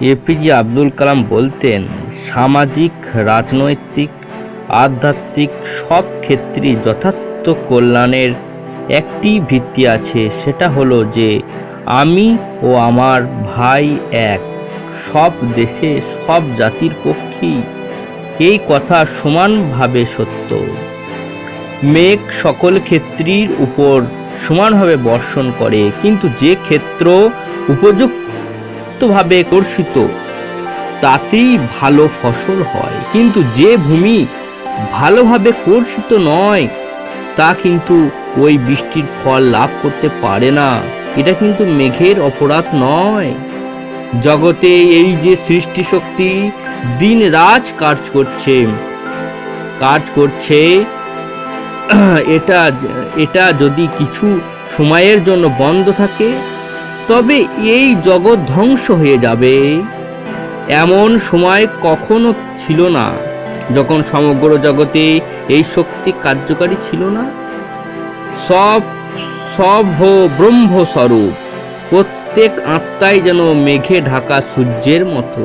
APJ Abdul Kalam বলতেন, সামাজিক, রাজনৈতিক, আধ্যাত্মিক সব ক্ষেত্রেই যথার্থ কল্যাণের একটি ভিত্তি আছে, সেটা হলো যে আমি ও আমার ভাই এক, সব দেশে সব জাতির পক্ষেই এই কথা সমানভাবে সত্য। মেঘ সকল ক্ষেত্রীর উপর সমানভাবে বর্ষণ করে, কিন্তু যে ক্ষেত্র উপযুক্তভাবে কর্ষিত তাতেই ভালো ফসল হয়। কিন্তু যে ভূমি ভালোভাবে কর্ষিত নয়, তা কিন্তু ওই বৃষ্টির ফল লাভ করতে পারে না। এটা কিন্তু মেঘের অপরাধ নয়। জগতে এই যে সৃষ্টি শক্তি দিন রাজ কাজ করছে কাজ করছে, এটা এটা যদি কিছু সময়ের জন্য বন্ধ থাকে তবে এই জগৎ ধ্বংস হয়ে যাবে। এমন সময় কখনো ছিল না, যখন সমগ্র জগতে এই শক্তি কার্যকারী ছিল না। সব সব ব্রহ্মস্বরূপ, প্রত্যেক আত্মাই যেন মেঘে ঢাকা সূর্যের মতো।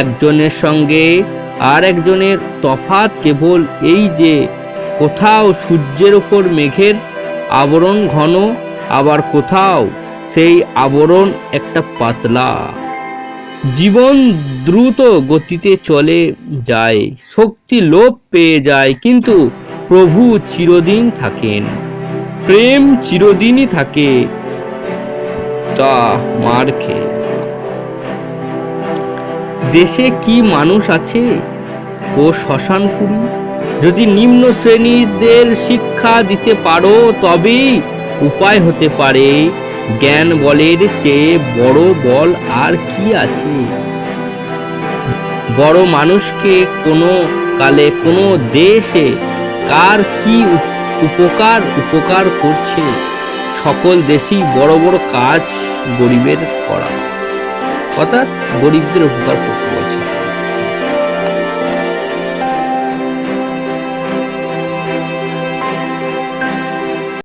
একজনের সঙ্গে আর একজনের তফাৎ কেবল এই যে, কোথাও সূর্যের ওপর মেঘের আবরণ ঘন, আবার কোথাও সেই আবরণ একটা পাতলা। জীবন দ্রুত গতিতে চলে যায়, শক্তি লোপ পেয়ে যায়, কিন্তু প্রভু চিরদিন থাকেন, প্রেম চিরদিনই থাকে, তা মার খেয়ে। দেশে কি মানুষ আছে? ও শ্মশানপুরী যদি নিম্ন শ্রেণীদের শিক্ষা দিতে পারো, তবেই উপায় হতে পারে। জ্ঞান বলের চেয়ে বড় বল আর কি আছে? বড় মানুষকে কোনো কালে, কোনো দেশে কার কি উপকার উপকার করছে? সকল দেশেই বড় বড় কাজ গরিবের করা। অর্থাৎ গরিবদের উপকার করতে বলছে।